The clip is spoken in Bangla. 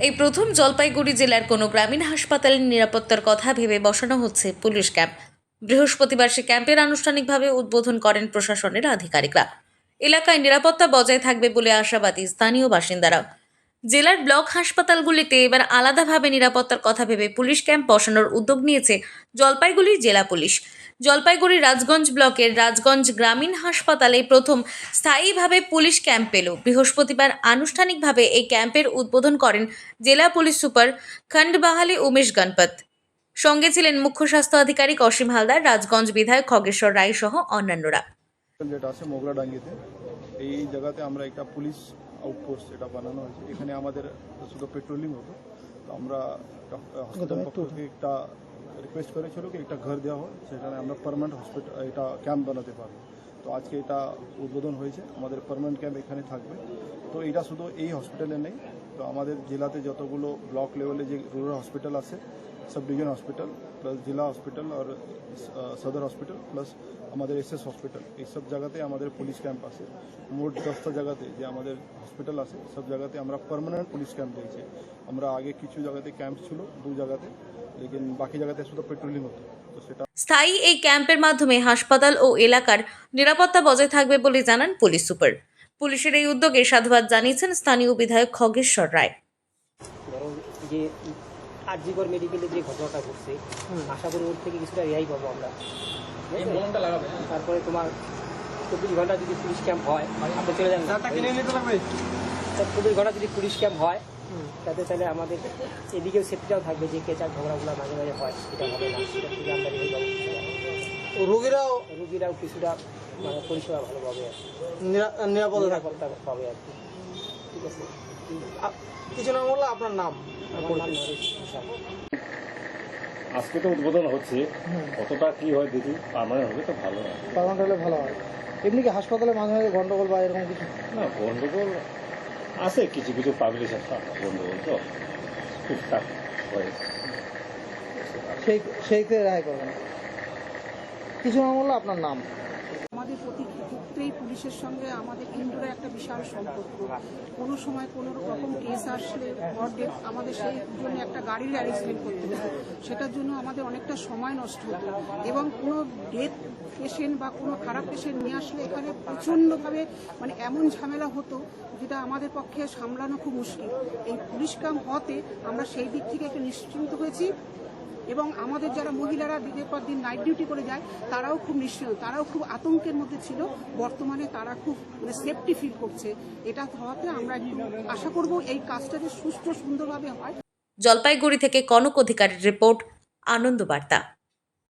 এই প্রথম জলপাইগুড়ি জেলার কোনো গ্রামীণ হাসপাতালের নিরাপত্তার কথা ভেবে বসানো হচ্ছে পুলিশ ক্যাম্প। বৃহস্পতিবার সে ক্যাম্পের আনুষ্ঠানিকভাবে উদ্বোধন করেন প্রশাসনের আধিকারিকরা। এলাকায় নিরাপত্তা বজায় থাকবে বলে আশাবাদী স্থানীয় বাসিন্দারা জেলার ব্লক হাসপাতালগুলিতে এবার আলাদাভাবে নিরাপত্তার কথা ভেবে পুলিশ ক্যাম্প বসানোর উদ্যোগ নিয়েছে জলপাইগুড়ি জেলা পুলিশ। জলপাইগুড়ি রাজগঞ্জ ব্লকের রাজগঞ্জ গ্রামীণ হাসপাতালে প্রথম স্থায়ীভাবে পুলিশ ক্যাম্প পেল। বৃহস্পতিবার আনুষ্ঠানিকভাবে এই ক্যাম্পের উদ্বোধন করেন জেলা পুলিশ সুপার খণ্ডবাহালি উমেশ গণপত। সঙ্গে ছিলেন মুখ্য স্বাস্থ্য আধিকারিক অসীম হালদার, রাজগঞ্জ বিধায়ক খগেশ্বর রায় সহ অন্যান্যরা। যেটা আছে এই জায়গাতে আমরা একটা পুলিশ আউটপোস্ট এটা বানানো হয়েছে। এখানে আমাদের শুধু পেট্রোলিং হতো তো আমরা হসপিটাল পক্ষ থেকে একটা রিকোয়েস্ট করেছিল কি একটা ঘর দেওয়া হয় সেখানে আমরা পারমানেন্ট হসপিটাল এটা ক্যাম্প বানাতে পারব। তো আজকে এটা উদ্বোধন হয়েছে। আমাদের পারমানেন্ট ক্যাম্প এখানে থাকবে। তো এটা শুধু এই হসপিটালে নেই। তো আমাদের জেলাতে যতগুলো ব্লক লেভেলে যে রুরাল হসপিটাল আছে সাব ডিভিশন হসপিটাল প্লাস জেলা হসপিটাল আর সদর হসপিটাল প্লাস আমাদের এস এস হসপিটাল এইসব জায়গাতে আমাদের পুলিশ ক্যাম্প আছে। মোট দশটা জায়গাতে যে আমাদের হসপিটাল আছে সব জায়গাতে আমরা পার্মানেন্ট পুলিশ ক্যাম্প দিয়েছি। আমরা আগে কিছু জায়গাতে ক্যাম্প ছিল দু জায়গাতে লেকিন বাকি জায়গাতে শুধু পেট্রোলিং হতো। তো সেটা স্থায়ী এই ক্যাম্পের মাধ্যমে হাসপাতাল ও এলাকার নিরাপত্তা বজায় থাকবে বলে জানান পুলিশ সুপার। পুলিশের এই উদ্যোগে সাধুবাদ জানিয়েছেন স্থানীয় বিধায়ক খগেশ্বর রায়। যে মেডিকেলে যে ঘটনাটা ঘটছে আশা করি ওর থেকে কিছুটা রেহাই পাবো আমরা। তারপরে তোমার চব্বিশ ঘণ্টা যদি পুলিশ ক্যাম্প হয় আপনি চলে যান না। চব্বিশ ঘণ্টা যদি পুলিশ ক্যাম্প হয় তাতে তাহলে আমাদের এদিকেও সেফটিটাও থাকবে যে কেচার ঝগড়াগুলো মাঝে মাঝে হয় সেটা হবে না। সেটা থেকে আমরা রেহাই পাবো রোগীরাও রুগীরাও কিছুটা মানে পরিষেবা ভালো পাবে আর কি। নিরা- নিরাপদে পাবে আর কি। ঠিক আছে? কিছু না বললে? আপনার নাম। নাম আজকে তো উদ্বোধন হচ্ছে। কতটা কি হয় দেখি? পারমানেন্ট হবে তো ভালো হয়। পারমানেন্ট হলে ভালো হয়। এমনি কি হাসপাতালে মাঝে মাঝে গন্ডগোল বা এরকম কিছু? না গন্ডগোল আছে কিছু কিছু পাবলিশের গন্ডগোল তো। টুকটাক হয়। সেই সেই রায় করবেন। কিছু না বললে আপনার নাম? পুলিশের সঙ্গে আমাদের ইন্ডোরে একটা বিশাল সম্পর্ক। কোনো সময় কোনো রকম কেস আসলে হট আমাদের সেই জন্য একটা গাড়ির অ্যারেঞ্জমেন্ট করতে হতো। সেটার জন্য আমাদের অনেকটা সময় নষ্ট হতো। এবং কোনো ডেথ পেশেন্ট বা কোনো খারাপ পেশেন্ট নিয়ে আসলে এখানে প্রচণ্ডভাবে মানে এমন ঝামেলা হতো যেটা আমাদের পক্ষে সামলানো খুব মুশকিল। এই পুলিশ কাম হতে আমরা সেই দিক থেকে একটু নিশ্চিন্ত হয়েছি। এবং আমাদের যারা মহিলারা দিনের পর দিন নাইট ডিউটি করে যায়, তারাও খুব নিশ্চয় তারাও খুব আতঙ্কের মধ্যে ছিল। বর্তমানে তারা খুব মানে সেফটি ফিল করছে। এটা হওয়াতে আমরা আশা করব এই কাজটা যে সুষ্ঠু সুন্দরভাবে হয়। জলপাইগুড়ি থেকে কনক অধিকারীর রিপোর্ট আনন্দ বার্তা।